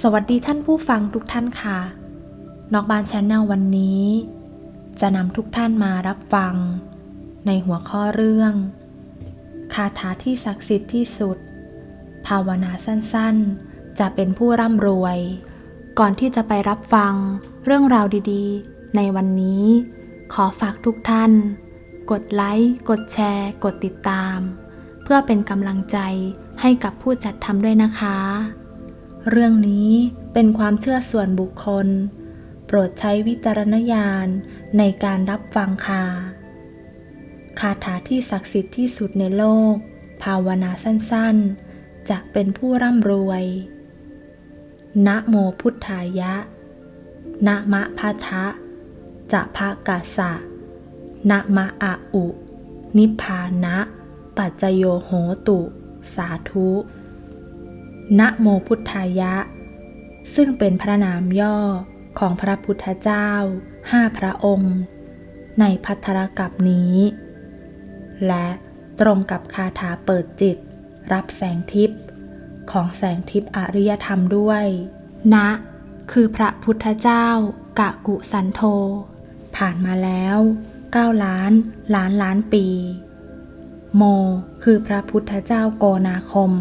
สวัสดีท่านผู้ฟังทุกท่านค่ะ นอกบ้านชแนลวันนี้ จะนำทุกท่านมารับฟัง ในหัวข้อเรื่อง คาถาที่ศักดิ์สิทธิ์ที่สุด ภาวนาสั้นๆ จะเป็นผู้ร่ำรวย ก่อนที่จะไปรับฟังเรื่องราวดีๆ ในวันนี้ ขอฝากทุกท่าน กดไลค์ กดแชร์ กดติดตาม เพื่อเป็นกำลังใจให้กับผู้จัดทำด้วยนะคะ เรื่องนี้เป็นความเชื่อส่วนบุคคล โปรดใช้วิจารณญาณในการรับฟังค่ะคาถาที่ศักดิ์สิทธิ์ที่สุดในโลก ภาวนาสั้นๆ จะเป็นผู้ร่ำรวย นะโมพุทธายะ นะมะพะทะ จะภะกาสะ นะมะอะอุ นิพพานะ ปัจจโยโหตุ สาธุ นะโมพุทธายะ ซึ่งเป็นพระนามย่อของพระพุทธเจ้าห้าพระองค์ ในพัทธรกับนี้ และตรงกับคาถาเปิดจิต รับแสงทิพย์ของแสงทิพย์อริยธรรมด้วย นะ คือพระพุทธเจ้ากะกุสันโธผ่านมาแล้ว9ล้านล้านล้านปี โม คือพระพุทธเจ้าโกนาคม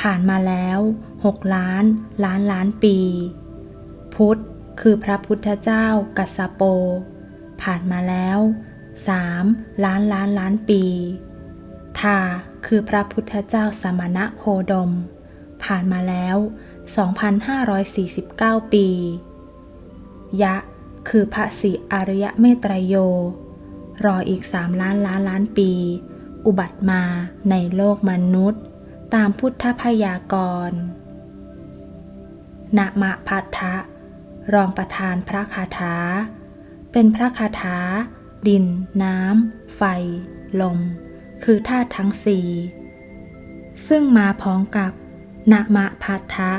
ผ่านมาแล้ว6ล้าน ล้านล้านปี พุทธคือพระพุทธเจ้ากัสสโป ผ่านมาแล้ว3ล้านล้านล้านปีทาคือพระพุทธเจ้าสมณะโคดม ผ่านมาแล้ว 2,549 ปี ยะ คือพระศรีอริยะเมตรโย รออีก3ล้านล้านล้านปี อุบัติมาในโลกมนุษย์ ตามพุทธพยากรณ์นะมะพัทธะ รองประธานพระคาถา เป็นพระคาถา ดิน น้ำ ไฟ ลม คือธาตุทั้งสี่ซึ่งมาพร้อมกับนะมะพัทธะ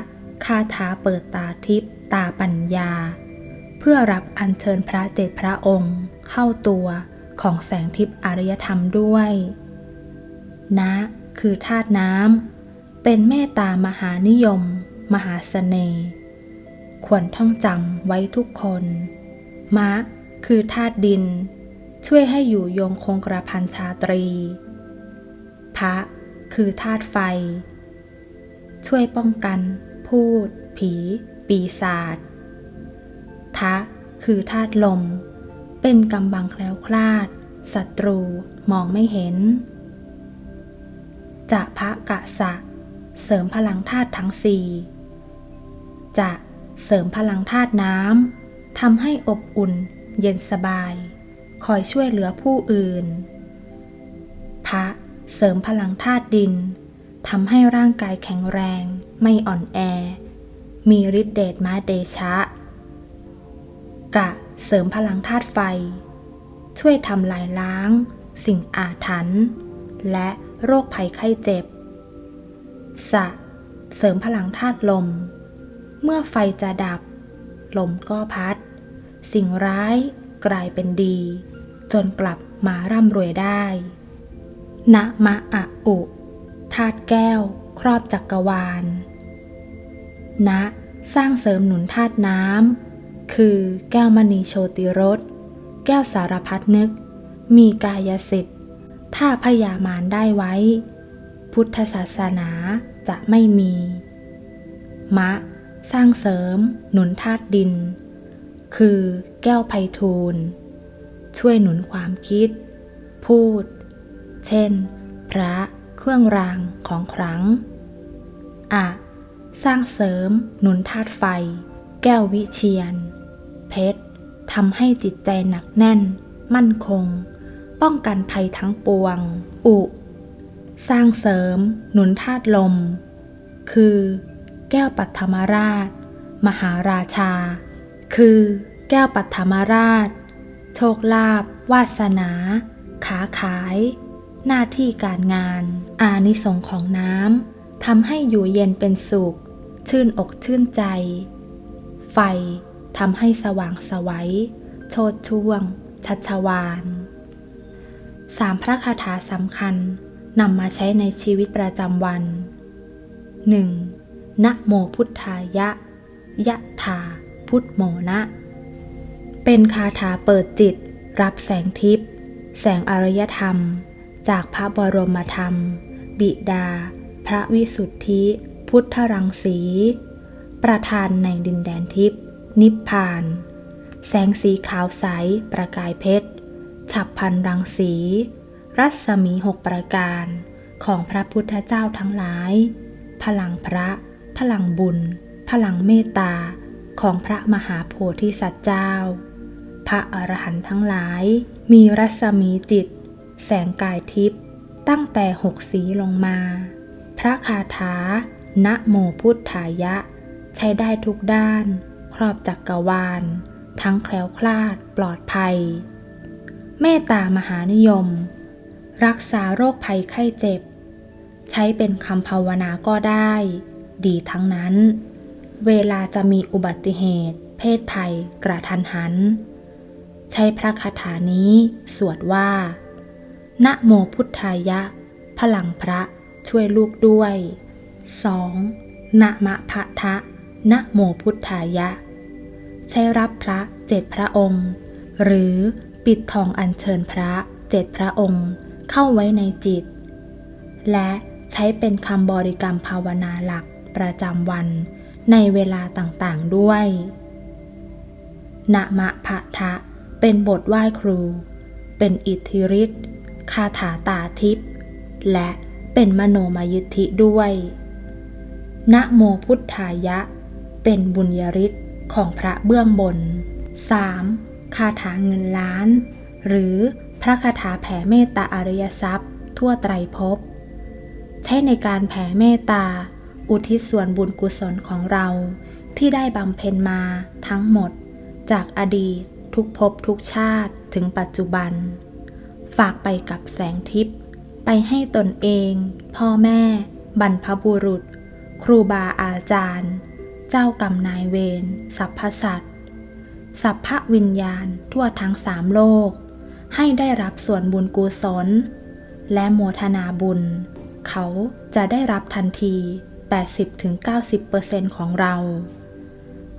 คาถาเปิดตาทิพตาปัญญา เพื่อรับอัญเชิญพระเจ็ดพระองค์ เข้าตัวของแสงทิพย์อารยธรรมด้วย นะ คือธาตุน้ำ เป็นเมตตามหานิยม มหาเสน่ห์ ควรท่องจำไว้ทุกคน มะ คือธาตุดิน ช่วยให้อยู่ยงคงกระพันชาตรี พระ คือธาตุไฟ ช่วยป้องกัน พูด ผี ปีศาจ ทะ คือธาตุลม เป็นกำบังแคล้วคลาดศัตรูมองไม่เห็น จะพระกะสะ เสริมพลังธาตุทั้งสี่จะเสริมพลังธาตุน้ำทำให้อบอุ่น เย็นสบาย คอยช่วยเหลือผู้อื่น พระเสริมพลังธาตุดินทำให้ร่างกายแข็งแรง ไม่อ่อนแอ มีฤทธิเดชมาเดชะ กะเสริมพลังธาตุไฟ ช่วยทำลายล้าง สิ่งอาถรรพ์และ โรคภัยไข้เจ็บ สะ เสริมพลังธาตุลม เมื่อไฟจะดับ ลมก็พัด สิ่งร้ายกลายเป็นดี จนกลับมาร่ำรวยได้นะมะอะอุธาตุแก้ว ครอบจักรวาล นะ สร้างเสริมหนุนธาตุน้ำ คือแก้วมณีโชติรส แก้วสารพัดนึก มีกายสิทธิ์ ถ้าพยามารได้ไว้ พุทธศาสนาจะไม่มี มะ สร้างเสริม หนุนธาตุดิน คือแก้วไพทูลช่วยหนุนความคิด พูด เช่น พระเครื่องรางของขลังอะสร้างเสริม หนุนธาตุไฟ แก้ววิเชียน เพชรทำให้จิตใจหนักแน่น มั่นคง ป้องกันภัยทั้งปวง อุ สร้างเสริม หนุนธาตุลม คือ แก้วปัทมราช มหาราชา คือ แก้วปัทมราช โชคลาภวาสนา ขาขาย หน้าที่การงาน อานิสงของน้ำทำให้อยู่เย็นเป็นสุข ชื่นอกชื่นใจ ไฟทำให้สว่างสวัย โชดช่วงชัชวาน สามพระคาถาสำคัญนำมาใช้ในชีวิตประจำวัน 1. นะโมพุทธายะ ยะถาพุทโมนะ เป็นคาถาเปิดจิต รับแสงทิพย์แสงอารยธรรม จากพระบรมธรรม บิดา พระวิสุทธิ พุทธรังสี ประธานในดินแดนทิพย์นิพพาน แสงสีขาวใสประกายเพชร ฉับพันรังสี รัศมีหกประการของพระพุทธเจ้าทั้งหลาย พลังพระ พลังบุญ พลังเมตตาของพระมหาโพธิสัตว์เจ้า พระอรหันต์ทั้งหลาย มีรัศมีจิต แสงกายทิพย์ตั้งแต่หกสีลงมา พระคาถา นะโมพุทธายะ ใช้ได้ทุกด้าน ครอบจักกรวาล ทั้งแคล้วคลาดปลอดภัย เมตตามหานิยม รักษาโรคภัยไข้เจ็บ ใช้เป็นคำภาวนาก็ได้ ดีทั้งนั้น เวลาจะมีอุบัติเหตุ เพศภัย กระทันหัน ใช้พระคาถานี้ สวดว่า นะโมพุทธายะ พลังพระช่วยลูกด้วย 2. นะมะพะทะนะโมพุทธายะ ใช้รับพระเจ็ดพระองค์ หรือ ปิดทองอัญเชิญพระเจ็ดพระองค์ เข้าไว้ในจิต และใช้เป็นคำบริกรรมภาวนาหลักประจำวันในเวลาต่างๆด้วย นะมะพะทะ เป็นบทไหว้ครู เป็นอิทธิฤทธิ์คาถาตาทิพย์และเป็นมโนมยิทธิด้วย นะโมพุทธายะ เป็นบุญยฤทธิ์ของพระเบื้องบน 3. คาถาเงินล้าน หรือพระคาถาแผ่เมตตาอริยทรัพย์ ทั่วไตรภพ ใช้ในการแผ่เมตตา อุทิศส่วนบุญกุศลของเรา ที่ได้บำเพ็ญมาทั้งหมด จากอดีตทุกภพทุกชาติถึงปัจจุบัน ฝากไปกับแสงทิพย์ไปให้ตนเอง พ่อแม่ บรรพบุรุษ ครูบาอาจารย์ เจ้ากรรมนายเวรสัพพสัตว์ สัพพวิญญาณทั่วทั้งสามโลก ให้ได้รับส่วนบุญกุศล และโมทนาบุญ เขาจะได้รับทันที 80-90%ของเรา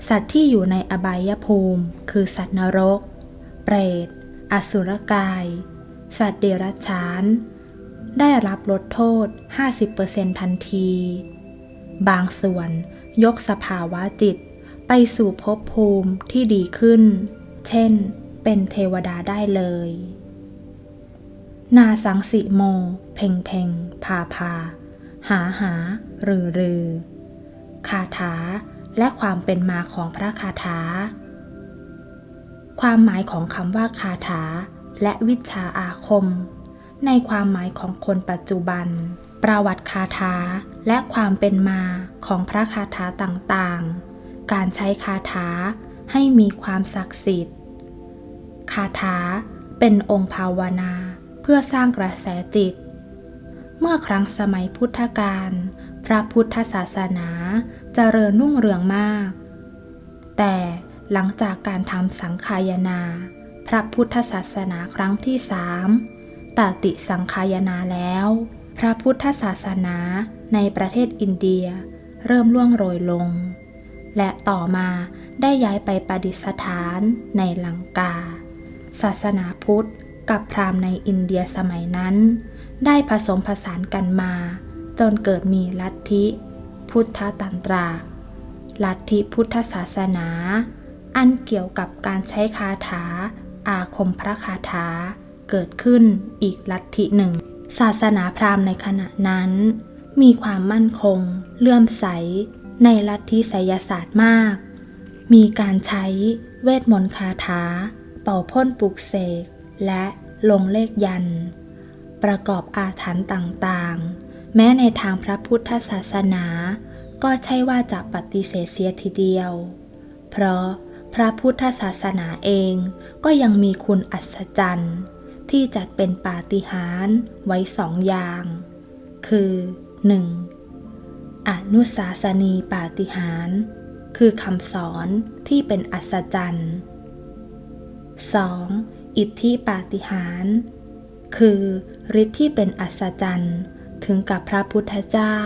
สัตว์ที่อยู่ในอบายภูมิ คือสัตว์นรก เปรต อสุรกาย สัตว์เดรัจฉาน ได้รับลดโทษ 50%ทันที บางส่วนยกสภาวะจิต ไปสู่ภพภูมิที่ดีขึ้น เช่น เป็นเทวดาได้เลย นาสังสิโม เพ่งเพ่งพาพา หาหา รือ รือ คาถา และความเป็นมาของพระคาถา ความหมายของคำว่าคาถา และวิชาอาคม ในความหมายของคนปัจจุบันประวัติคาถาและความเป็นมาของพระคาถาต่างๆ การใช้คาถาให้มีความศักดิ์สิทธิ์ คาถาเป็นองค์ภาวนาเพื่อสร้างกระแสจิต เมื่อครั้งสมัยพุทธกาลพระพุทธศาสนาเจริญรุ่งเรืองมาก แต่หลังจากการทำสังขายนา พระพุทธศาสนาครั้งที่สามตติสังขายนาแล้ว พระพุทธศาสนาในประเทศอินเดียเริ่มล่วงโรยลง และต่อมาได้ย้ายไปประดิษฐานในลังกา ศาสนาพุทธกับพราหมณ์ในอินเดียสมัยนั้น ได้ผสมผสานกันมา จนเกิดมีลัทธิ พุทธตันตรา ลัทธิพุทธศาสนา อันเกี่ยวกับการใช้คาถา อาคมพระคาถา เกิดขึ้นอีกลัทธิหนึ่ง ศาสนาพราหมณ์ในขณะนั้น มีความมั่นคง เลื่อมใส ในลัทธิไสยศาสตร์มาก มีการใช้เวทมนต์คาถา เป่าพ่นปลุกเสก และลงเลขยัน ประกอบอาถรรพ์ต่างๆ แม้ในทางพระพุทธศาสนา ก็ใช่ว่าจะปฏิเสธเสียทีเดียว เพราะพระพุทธศาสนาเองก็ยังมีคุณอัศจรรย์ ที่จัดเป็นปาฏิหาริย์ไว้สองอย่าง คือ 1. อนุสาสนีปาฏิหาร คือคำสอนที่เป็นอัศจรรย์ 2. อิทธิปาฏิหาร คือฤทธิ์ที่เป็นอัศจรรย์ถึงกับพระพุทธเจ้า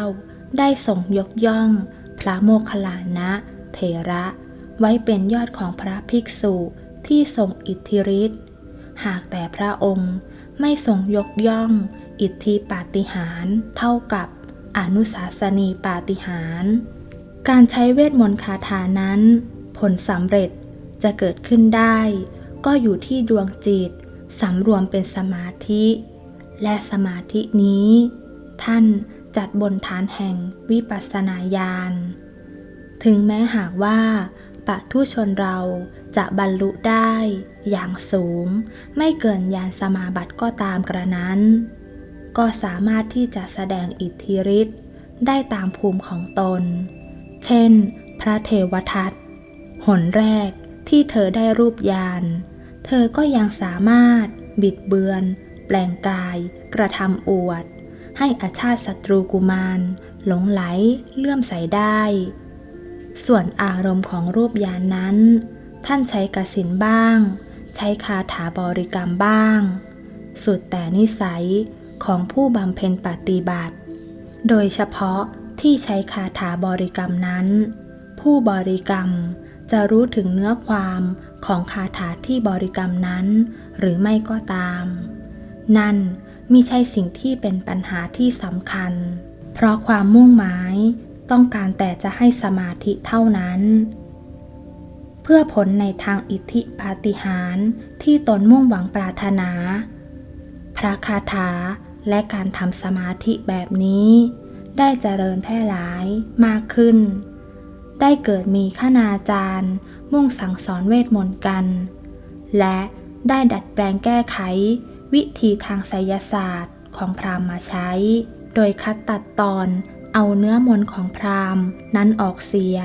ได้ส่งยกย่อง พระโมคคัลลานะเถระ ไว้เป็นยอดของพระภิกษุที่ทรงอิทธิฤทธิ์หากแต่พระองค์ไม่ทรงยกย่อง อิทธิปาฏิหารเท่ากับ อนุสาสนีปาฏิหาริการใช้เวทมนต์คาถานั้น ผลสำเร็จจะเกิดขึ้นได้ ก็อยู่ที่ดวงจิตสำรวมเป็นสมาธิ และสมาธินี้ ท่านจัดบนฐานแห่งวิปัสสนาญาณ ถึงแม้หากว่าปะทุชนเราจะบรรลุได้อย่างสูง ไม่เกินยานสมาบัติก็ตามกระนั้น ก็สามารถที่จะแสดงอิทธิฤทธิ์ได้ตามภูมิของตน เช่น พระเทวทัตหนแรกที่เธอได้รูปยาน เธอก็ยังสามารถ บิดเบือน แปลงกาย กระทำอวด ให้อาชาติศัตรูกุมาร หลงไหล เลื่อมใสได้ ส่วนอารมณ์ของรูปยานนั้น ท่านใช้กสินบ้าง ใช้คาถาบริกรรมบ้าง สุดแต่นิสัย ของผู้บำเพ็ญปฏิบัติ โดยเฉพาะที่ใช้คาถาบริกรรมนั้น ผู้บริกรรมจะรู้ถึงเนื้อความของคาถาที่บริกรรมนั้น หรือไม่ก็ตาม นั่นมิใช่สิ่งที่เป็นปัญหาที่สำคัญ เพราะความมุ่งหมายต้องการแต่จะให้สมาธิเท่านั้น เพื่อผลในทางอิทธิปาฏิหาริย์ที่ตนมุ่งหวังปรารถนา พระคาถา และการทำสมาธิแบบนี้ ได้เจริญแพร่หลายมากขึ้น ได้เกิดมีขณาจารย์ มุ่งสั่งสอนเวทมนต์กัน และได้ดัดแปลงแก้ไข วิธีทางไสยศาสตร์ของพราหมณ์มาใช้ โดยคัดตัดตอนเอาเนื้อมนต์ของพราหมณ์นั้นออกเสีย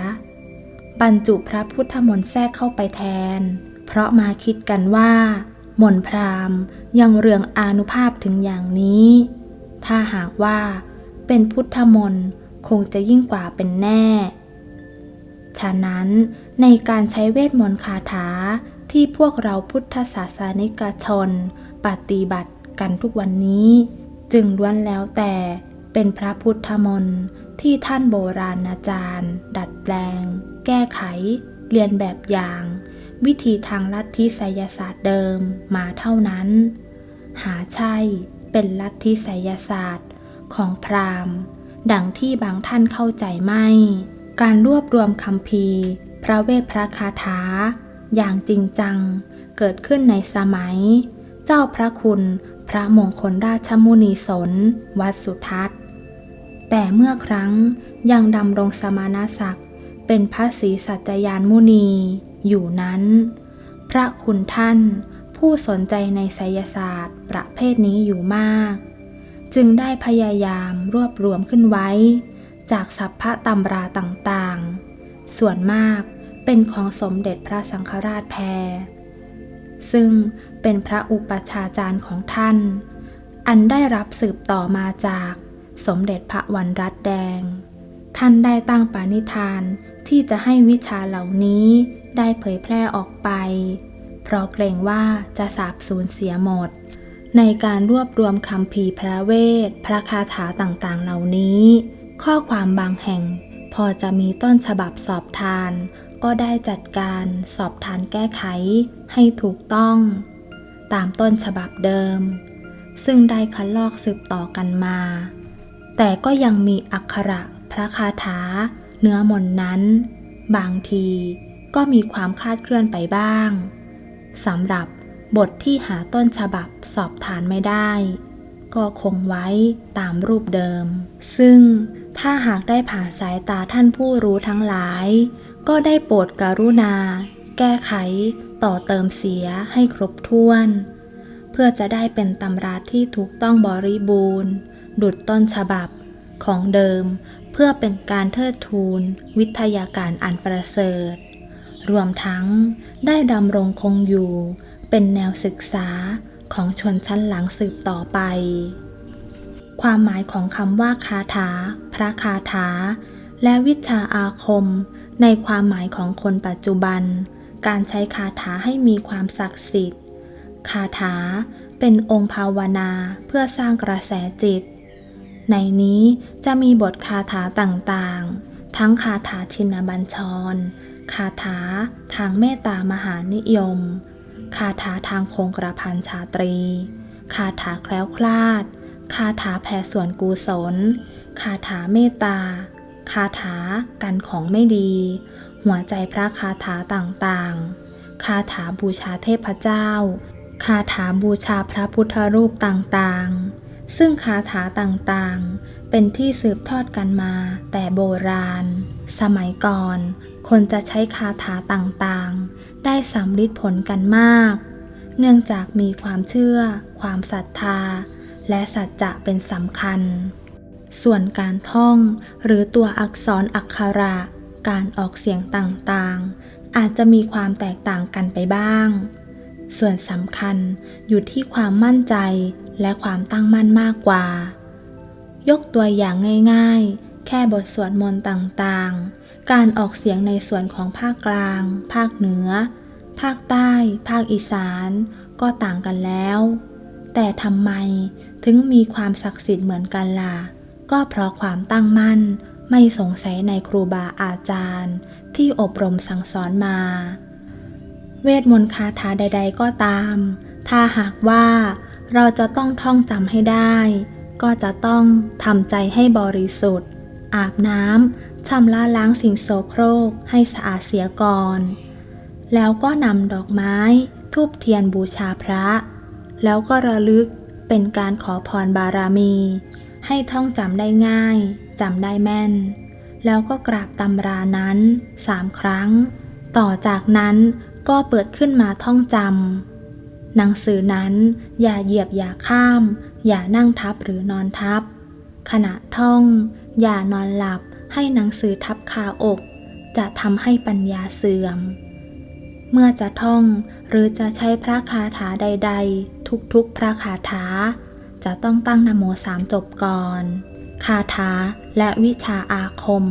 บรรจุพระพุทธมนต์แทรกเข้าไปแทน เพราะมาคิดกันว่า มนพราหมณ์ยังเรืองอานุภาพถึงอย่างนี้ ถ้าหากว่าเป็นพุทธมนต์คงจะยิ่งกว่าเป็นแน่ ฉะนั้นในการใช้เวทมนต์คาถาที่พวกเราพุทธศาสนิกชน ปฏิบัติกันทุกวันนี้ จึงล้วนแล้วแต่เป็นพระพุทธมนต์ที่ท่านโบราณอาจารย์ ดัดแปลง แก้ไข เรียนแบบอย่าง วิธีทางลัทธิไสยศาสตร์เดิมมาเท่านั้น หาใช่เป็นลัทธิไสยศาสตร์ของพราหมณ์ ดังที่บางท่านเข้าใจไม่ การรวบรวมคำพีพระเวทพระคาถา อย่างจริงจังเกิดขึ้นในสมัย เจ้าพระคุณพระมงคลราชมุนีสน วัดสุทัศน์ แต่เมื่อครั้งยังดำรงสมณศักดิ์เป็นพระศรีสัจยานมุนี อยู่นั้น พระคุณท่าน ผู้สนใจในไสยศาสตร์ ประเภทนี้อยู่มาก จึงได้พยายามรวบรวมขึ้นไว้ จากสัพพะตำราต่างๆ ส่วนมากเป็นของสมเด็จพระสังฆราชแพรซึ่งเป็นพระอุปชาจารย์ของท่าน อันได้รับสืบต่อมาจากสมเด็จพระวันรัตแดง ท่านได้ตั้งปณิธาน ที่จะให้วิชาเหล่านี้ได้เผยแพร่ออกไป เพราะเกรงว่าจะสาบสูญเสียหมด ในการรวบรวมคำพีพระเวท พระคาถาต่างๆ เหล่านี้ ข้อความบางแห่ง พอจะมีต้นฉบับสอบทาน ก็ได้จัดการสอบทานแก้ไขให้ถูกต้อง ตามต้นฉบับเดิม ซึ่งได้คัดลอกสืบต่อกันมา แต่ก็ยังมีอักขระพระคาถา เนื้อมนนั้น บางทีก็มีความคลาดเคลื่อนไปบ้างสำหรับบทที่หาต้นฉบับสอบทานไม่ได้ ก็คงไว้ตามรูปเดิม ซึ่งถ้าหากได้ผ่านสายตาท่านผู้รู้ทั้งหลาย ก็ได้โปรดกรุณา แก้ไขต่อเติมเสียให้ครบถ้วน เพื่อจะได้เป็นตำราที่ถูกต้องบริบูรณ์ ดุดต้นฉบับของเดิม เพื่อเป็นการเทิดทูน วิทยาการอันประเสริฐ รวมทั้งได้ดำรงคงอยู่ เป็นแนวศึกษาของชนชั้นหลังสืบต่อไป ความหมายของคำว่าคาถา พระคาถา และวิชาอาคม ในความหมายของคนปัจจุบัน การใช้คาถาให้มีความศักดิ์สิทธิ์ คาถาเป็นองค์ภาวนาเพื่อสร้างกระแสจิต ในนี้จะมีบทคาถาต่างๆ ทั้งคาถาชินบัญชร คาถาทางเมตตามหานิยม คาถาทางคงกระพันชาตรี คาถาแคล้วคลาด คาถาแผ่ส่วนกุศล คาถาเมตตา คาถากันของไม่ดี หัวใจพระคาถาต่างๆ คาถาบูชาเทพเจ้า คาถาบูชาพระพุทธรูปต่างๆ ซึ่งคาถาต่างๆ เป็นที่สืบทอดกันมาแต่โบราณ สมัยก่อน คนจะใช้คาถาต่างๆ ได้สำลิดผลกันมาก เนื่องจากมีความเชื่อ ความศรัทธา และสัจจะเป็นสำคัญ ส่วนการท่องหรือตัวอักษรอักขระ การออกเสียงต่างๆ อาจจะมีความแตกต่างกันไปบ้าง ส่วนสำคัญอยู่ที่ความมั่นใจ และความตั้งมั่นมากกว่า ยกตัวอย่างง่ายๆ แค่บทสวดมนต์ต่างๆ การออกเสียงในส่วนของภาคกลาง ภาคเหนือ ภาคใต้ ภาคอีสาน ก็ต่างกันแล้ว แต่ทำไมถึงมีความศักดิ์สิทธิ์เหมือนกันล่ะ ก็เพราะความตั้งมั่นไม่สงสัยในครูบาอาจารย์ ที่อบรมสั่งสอนมา เวทมนต์คาถาใด ๆ ก็ตาม ถ้าหากว่า เราจะต้องท่องจำให้ได้ ก็จะต้องทำใจให้บริสุทธิ์ อาบน้ำชำระล้างสิ่งโสโครกให้สะอาดเสียก่อน แล้วก็นำดอกไม้ทูบเทียนบูชาพระ แล้วก็ระลึกเป็นการขอพรบารมี ให้ท่องจำได้ง่ายจำได้แม่น แล้วก็กราบตำรานั้นสามครั้ง ต่อจากนั้นก็เปิดขึ้นมาท่องจำ หนังสือนั้นอย่าเหยียบอย่าข้าม อย่านั่งทับหรือนอนทับ ขณะท่อง อย่านอนหลับให้หนังสือทับคาอก จะทำให้ปัญญาเสื่อม เมื่อจะท่องหรือจะใช้พระคาถาใด ๆ ทุกๆพระคาถา จะต้องตั้งนโมสามจบก่อน คาถาและวิชาอาคม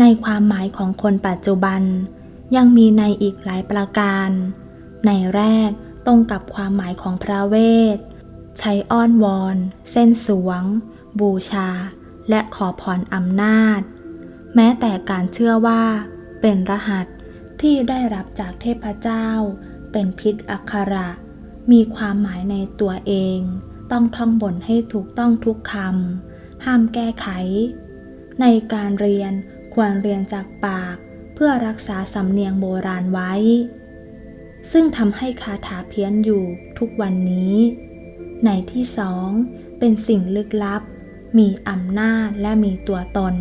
ในความหมายของคนปัจจุบัน ยังมีในอีกหลายประการ ในแรก ตรงกับความหมายของพระเวท ใช้อ้อนวอน เส้นสวง บูชา และขอพรอำนาจ แม้แต่การเชื่อว่า เป็นรหัสที่ได้รับจากเทพเจ้า เป็นพิษอักขระ มีความหมายในตัวเอง ต้องท่องบนให้ถูกต้องทุกคำห้ามแก้ไข ในการเรียนควรเรียนจากปาก เพื่อรักษาสำเนียงโบราณไว้ ซึ่งทำให้คาถาเพี้ยนอยู่ทุกวันนี้ ในที่สอง เป็นสิ่งลึกลับ มีอำนาจและมีตัวตน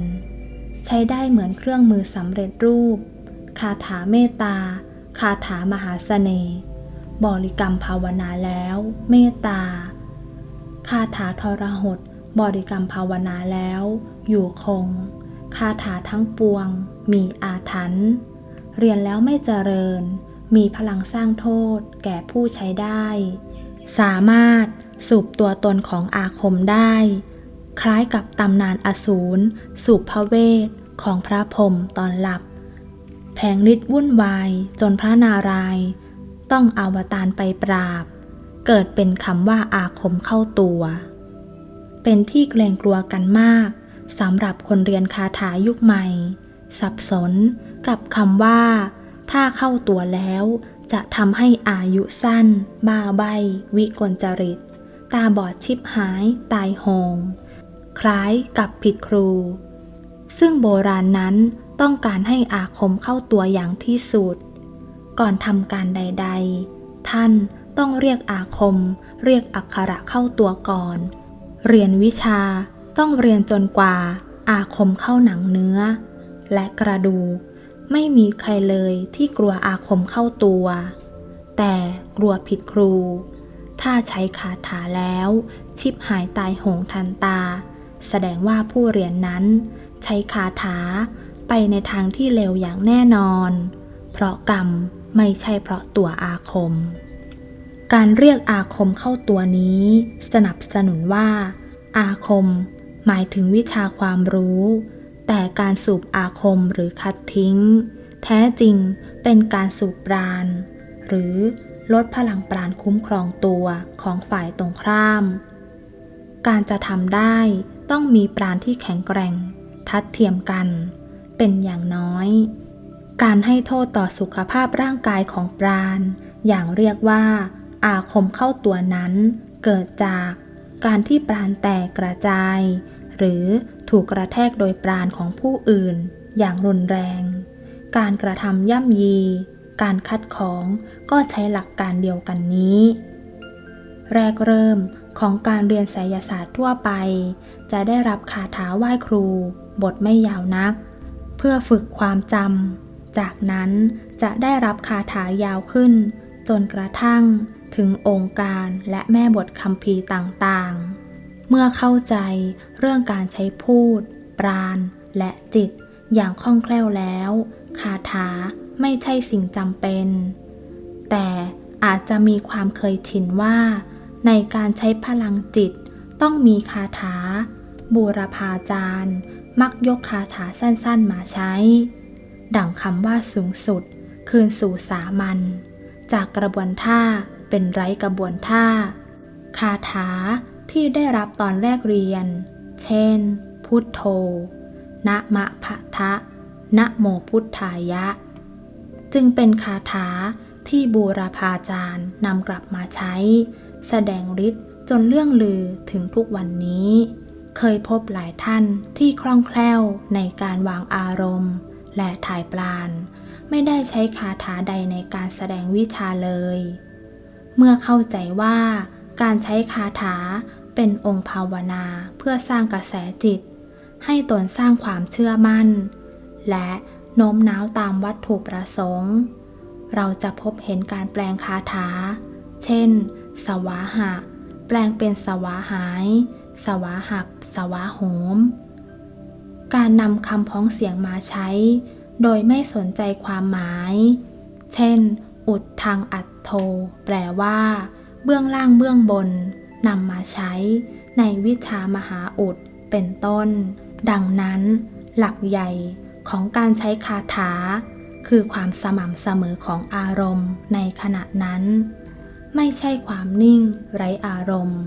ใช้ได้เหมือนเครื่องมือสำเร็จรูป คาถาเมตตา คาถามหาเสน่ห์บริกรรมภาวนาแล้ว เมตตา คาถาทรหดบริกรรมภาวนาแล้ว อยู่คง คาถาทั้งปวง มีอาถรรพ์เรียนแล้วไม่เจริญ มีพลังสร้างโทษแก่ผู้ใช้ได้ สามารถสูบตัวตนของอาคมได้ คล้ายกับตำนานอสูรสูบพระเวทของพระพรหมตอนหลับแผงฤทธิ์วุ่นวายจนพระนารายณ์ต้องอวตารไปปราบ เกิดเป็นคำว่าอาคมเข้าตัว เป็นที่เกรงกลัวกันมากสำหรับคนเรียนคาถายุคใหม่ สับสนกับคำว่า ถ้าเข้าตัวแล้ว จะทำให้อายุสั้น บ้าใบ วิกลจริต ตาบอดชิบหาย ตายโหง คล้ายกับผิดครู ซึ่งโบราณนั้นต้องการให้อาคมเข้าตัวอย่างที่สุด ก่อนทำการใด ๆ ท่านต้องเรียกอาคม เรียกอักขระเข้าตัวก่อน เรียนวิชาต้องเรียนจนกว่าอาคมเข้าหนังเนื้อ และกระดูก ไม่มีใครเลยที่กลัวอาคมเข้าตัว แต่กลัวผิดครู ถ้าใช้คาถาแล้ว ชิบหายตายหงทันตา แสดงว่าผู้เรียนนั้น ใช้คาถาไปในทางที่เลวอย่างแน่นอน เพราะกรรมไม่ใช่เพราะตัวอาคม การเรียกอาคมเข้าตัวนี้ สนับสนุนว่า อาคม หมายถึงวิชาความรู้ แต่การสูบอาคมหรือคัดทิ้ง แท้จริงเป็นการสูบปราณ หรือลดพลังปราณคุ้มครองตัวของฝ่ายตรงข้าม การจะทำได้ต้องมีปราณที่แข็งแกร่ง ทัดเทียมกัน เป็นอย่างน้อย การให้โทษต่อสุขภาพร่างกายของปราณ อย่างเรียกว่า อาคมเข้าตัวนั้น เกิดจากการที่ปราณแตกกระจาย หรือ ถูกกระแทกโดยปราณของผู้อื่น อย่างรุนแรง การกระทำย่ำยี การคัดของก็ใช้หลักการเดียวกันนี้ แรกเริ่มของการเรียนไสยศาสตร์ทั่วไป จะได้รับคาถาไหว้ครู บทไม่ยาวนัก เพื่อฝึกความจำ จากนั้นจะได้รับคาถายาวขึ้น จนกระทั่งถึงองค์การและแม่บทคำพีต่างๆ เมื่อเข้าใจเรื่องการใช้พูด ปราณ และจิต อย่างคล่องแคล่วแล้วคาถาไม่ใช่สิ่งจำเป็น แต่อาจจะมีความเคยชินว่า ในการใช้พลังจิต ต้องมีคาถา บูรพาจารย์ มักยกคาถาสั้นๆมาใช้ ดั่งคำว่าสูงสุด คืนสู่สามัญจากกระบวนท่าเป็นไร้กระบวนท่า คาถา ที่ได้รับตอนแรกเรียน เช่น พุทโธ นะมะพะทะ นะโมพุทธายะ จึงเป็นคาถาที่บูรพาจารย์นำกลับมาใช้ แสดงฤทธิ์จนเรื่องลือถึงทุกวันนี้ เคยพบหลายท่านที่คล่องแคล่วในการวางอารมณ์ และถ่ายปลาน ไม่ได้ใช้คาถาใดในการแสดงวิชาเลย เมื่อเข้าใจว่าการใช้คาถา เป็นองค์ภาวนาเพื่อสร้างกระแสจิต ให้ตนสร้างความเชื่อมั่น และโน้มน้าวตามวัตถุประสงค์ เราจะพบเห็นการแปลงคาถา เช่น สวาหะ แปลงเป็นสวาหาย สวาหับ สวาโหม การนำคำพ้องเสียงมาใช้ โดยไม่สนใจความหมาย เช่น อุดทางอัดโท แปลว่า เบื้องล่างเบื้องบน นำมาใช้ในวิชามหาอุดเป็นต้น ดังนั้นหลักใหญ่ของการใช้คาถา คือความสม่ำเสมอของอารมณ์ในขณะนั้น ไม่ใช่ความนิ่งไร้อารมณ์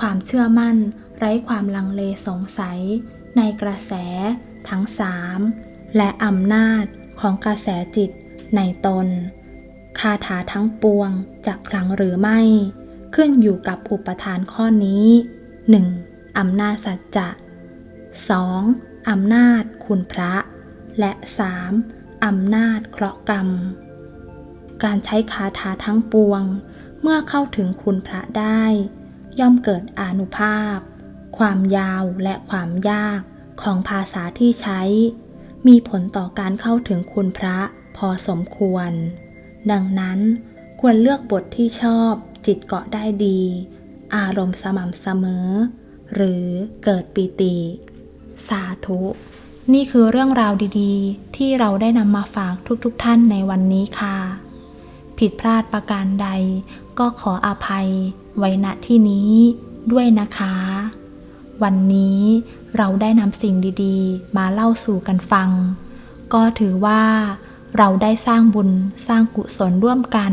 ความเชื่อมั่นไร้ความลังเลสงสัยในกระแสทั้งสามและอำนาจของกระแสจิตในตน คาถาทั้งปวงจะคลังหรือไม่ ขึ้นอยู่กับอุปทานข้อนี้ 1. อำนาจสัจจะ 2. อำนาจคุณพระ และ 3. อำนาจเคราะห์กรรม การใช้คาถาทั้งปวง เมื่อเข้าถึงคุณพระได้ ย่อมเกิดอนุภาพ ความยาวและความยากของภาษาที่ใช้ มีผลต่อการเข้าถึงคุณพระพอสมควร ดังนั้นควรเลือกบทที่ชอบ จิตเกาะได้ดี อารมณ์สม่ำเสมอ หรือเกิดปีติ สาธุ นี่คือเรื่องราวดีๆ ที่เราได้นำมาฝากทุกๆทท่านในวันนี้ค่ะ ผิดพลาดประการใด ก็ขออภัย ไว้ณที่นี้ด้วยนะคะ วันนี้เราได้นำสิ่งดีๆ มาเล่าสู่กันฟัง ก็ถือว่าเราได้สร้างบุญสร้างกุศลร่วมกัน